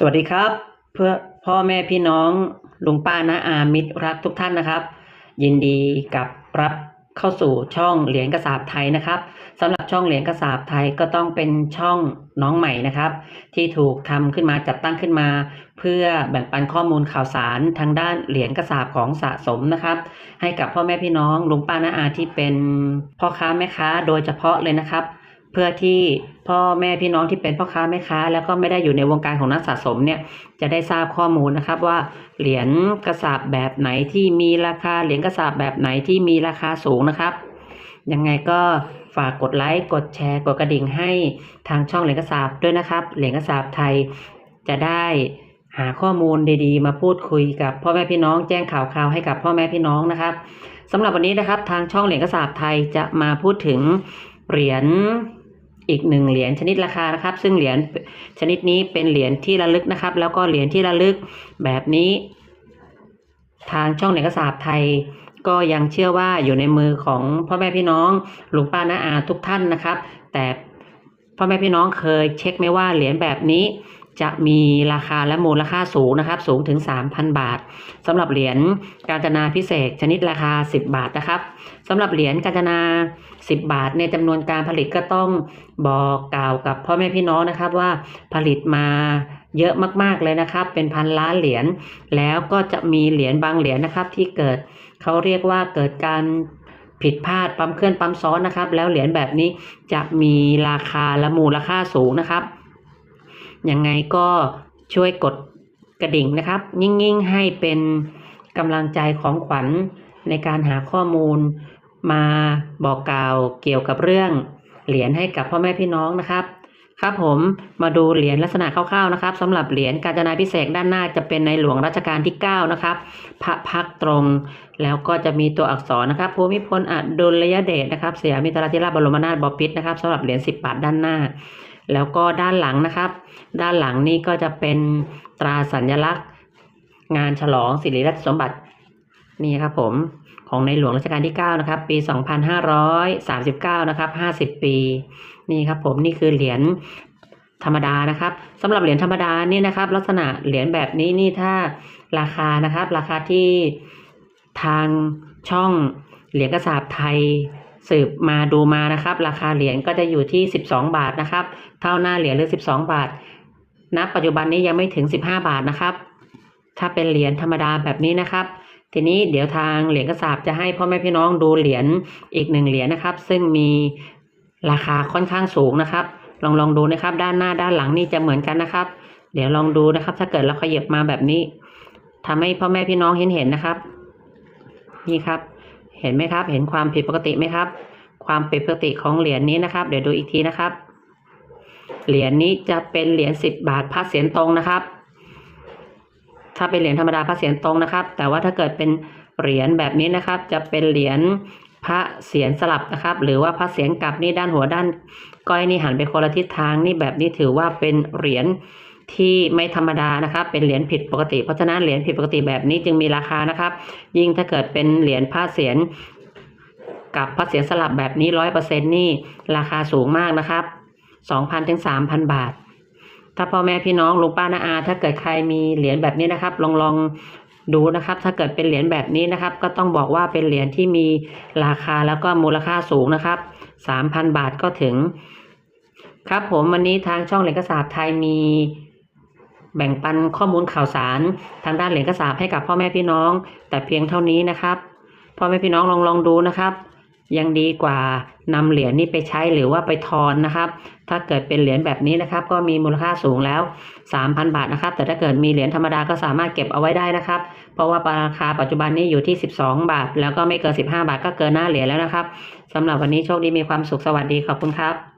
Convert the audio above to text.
สวัสดีครับ เพื่อพ่อแม่พี่น้องลุงป้าน้าอามิตรรักทุกท่านนะครับ ยินดีกับรับเข้าสู่ช่องเหรียญกระสาบไทยนะครับสำหรับช่องเหรียญกระสาบไทยก็ต้องเป็นช่องน้องใหม่นะครับ ที่ถูกทำขึ้นมาจัดตั้งขึ้นมา เพื่อแบ่งปันข้อมูลข่าวสารทางด้านเหรียญกระสาบของสะสมนะครับ ให้กับพ่อแม่พี่น้องลุงป้าน้าอาที่เป็นพ่อค้าแม่ค้าโดยเฉพาะเลยนะครับ เพื่อที่พ่อแม่พี่น้องที่เป็นพ่อค้าแม่ค้า แล้วก็ไม่ได้อยู่ในวงการของนักสะสมเนี่ยจะได้ทราบข้อมูลนะครับว่าเหรียญกระสาบแบบไหนที่มีราคาเหรียญกระสาบแบบไหนที่มีราคาสูงนะครับยังไงก็ฝากกดไลค์กดแชร์กดกระดิ่งให้ทางช่องเหรียญกระสาบด้วยนะครับเหรียญกระสาบไทยจะได้หาข้อมูลดีๆ มาพูดคุยกับพ่อแม่พี่น้องแจ้งข่าวคราวให้กับพ่อแม่พี่น้องนะครับสำหรับวันนี้นะครับทางช่องเหรียญกระสาบไทยจะมาพูดถึงเหรียญ อีกหนึ่งเหรียญชนิดราคานะครับ ซึ่งเหรียญชนิดนี้เป็นเหรียญที่ระลึกนะครับ แล้วก็เหรียญที่ระลึกแบบนี้ ทางช่องเหรียญกระสาบไทย ก็ยังเชื่อว่าอยู่ในมือของพ่อแม่พี่น้องลุงป้าน้าอาทุกท่านนะครับ แต่พ่อแม่พี่น้องเคยเช็คไหมว่าเหรียญแบบนี้ จะมีราคาและมูลค่าสูงนะครับ สูงถึง 3,000 บาทสำหรับเหรียญกาญจนาพิเศษชนิดราคา 10 บาทนะครับสำหรับเหรียญกาญจนา 10 บาทในจำนวนการผลิตก็ต้องบอกกล่าวกับพ่อแม่พี่น้องนะครับว่าผลิตมาเยอะมากๆเลยนะครับ เป็นพันล้านเหรียญแล้วก็จะมีเหรียญบางเหรียญนะครับ ที่เกิดเขาเรียกว่าเกิดการผิดพลาดปั๊มเคลื่อนปั๊มซ้อนนะครับ แล้วเหรียญแบบนี้จะมีราคาและมูลค่าสูงนะครับ ยังไงก็ช่วยกดกระดิ่งนะครับ ยิ่งๆ ให้เป็นกำลังใจของขวัญในการหาข้อมูล มาบอกกล่าวเกี่ยวกับเรื่องเหรียญให้กับพ่อแม่พี่น้องนะครับ ครับผมมาดูเหรียญลักษณะคร่าวๆนะครับสำหรับเหรียญกาญจนาพิเศษด้านหน้าจะเป็นในหลวงรัชกาลที่ 9 นะครับ พระพักตรง แล้วก็จะมีตัวอักษรนะครับภูมิพลอดุลยเดชนะครับ เสียมิตรธิราชบรมนาถบพิตรนะครับสำหรับเหรียญ10 บาทด้านหน้า แล้วก็ด้านหลังนะครับ ด้านหลังนี่ก็จะเป็นตราสัญลักษณ์ งานฉลองสิริราชสมบัตินี่ครับผมของในหลวงรัชกาลที่ 9 นะครับ ปี 2539 นะครับ 50 ปี นี่ครับผมนี่คือเหรียญธรรมดานะครับสำหรับเหรียญธรรมดานี่นะครับ ลักษณะเหรียญแบบนี้นี่ถ้าราคานะครับ ราคาที่ทางช่องเหรียญกระสาบไทย สืบมาดูมานะครับ ราคาเหรียญก็จะอยู่ที่ 12 บาทนะครับ เท่าหน้าเหรียญหรือ 12 บาทณปัจจุบันนี้ยังไม่ถึง 15 บาทนะครับ ถ้าเป็นเหรียญธรรมดาแบบนี้นะครับ ทีนี้เดี๋ยวทางเหรียญกระสาบจะให้พ่อแม่พี่น้องดูเหรียญอีกหนึ่งเหรียญนะครับ ซึ่งมีราคาค่อนข้างสูงนะครับ ลองลองดูนะครับ ด้านหน้าด้านหลังนี่จะเหมือนกันนะครับ เดี๋ยวลองดูนะครับ ถ้าเกิดเราขยับมาแบบนี้ทำให้พ่อแม่พี่น้องเห็นเห็นนะครับ นี่ครับ เห็นไหมครับ เห็นความผิดปกติไหมครับ ความผิดปกติของเหรียญนี้นะครับ เดี๋ยวดูอีกทีนะครับ เหรียญนี้จะเป็นเหรียญสิบบาทพระเศียรตรงนะครับ ถ้าเป็นเหรียญธรรมดาพระเศียรตรงนะครับ แต่ว่าถ้าเกิดเป็นเหรียญแบบนี้นะครับ จะเป็นเหรียญพระเศียรสลับนะครับ หรือว่าพระเศียรกลับนี่ด้านหัวด้าน ก้อยนี่หันไปคนละทิศทางนี่แบบนี้ถือว่าเป็นเหรียญ ที่ไม่ธรรมดานะครับ เป็นเหรียญผิดปกติ เพราะฉะนั้นเหรียญผิดปกติแบบนี้จึงมีราคานะครับ ยิ่งถ้าเกิดเป็นเหรียญพระเศียรกับพระเศียรสลับแบบนี้ร้อยเปอร์เซ็นต์นี่ราคาสูงมากนะครับสองพันถึงสามพันบาท ถ้าพ่อแม่พี่น้องลุงป้าน้าอา ถ้าเกิดใครมีเหรียญแบบนี้นะครับ ลองลองดูนะครับ ถ้าเกิดเป็นเหรียญแบบนี้นะครับ ก็ต้องบอกว่าเป็นเหรียญที่มีราคาแล้วก็มูลค่าสูงนะครับสามพันบาทก็ถึง ครับผมวันนี้ทางช่องเหรียญกระสาบไทยมี แบ่งปันข้อมูลข่าวสาร ทางด้านเหรียญกระสาบให้กับพ่อแม่พี่น้อง แต่เพียงเท่านี้นะครับพ่อแม่พี่น้องลองลองดูนะครับ ยังดีกว่านำเหรียญนี้ไปใช้หรือว่าไปทอนนะครับ ถ้าเกิดเป็นเหรียญแบบนี้นะครับ ก็มีมูลค่าสูงแล้ว 3,000 บาทนะครับ แต่ถ้าเกิดมีเหรียญธรรมดาก็สามารถเก็บเอาไว้ได้นะครับ เพราะว่าราคาปัจจุบันนี้อยู่ที่ 12 บาท แล้วก็ไม่เกิน 15 บาทก็เกินหน้าเหรียญแล้วนะครับสำหรับวันนี้โชคดีมีความสุขสวัสดีขอบคุณครับ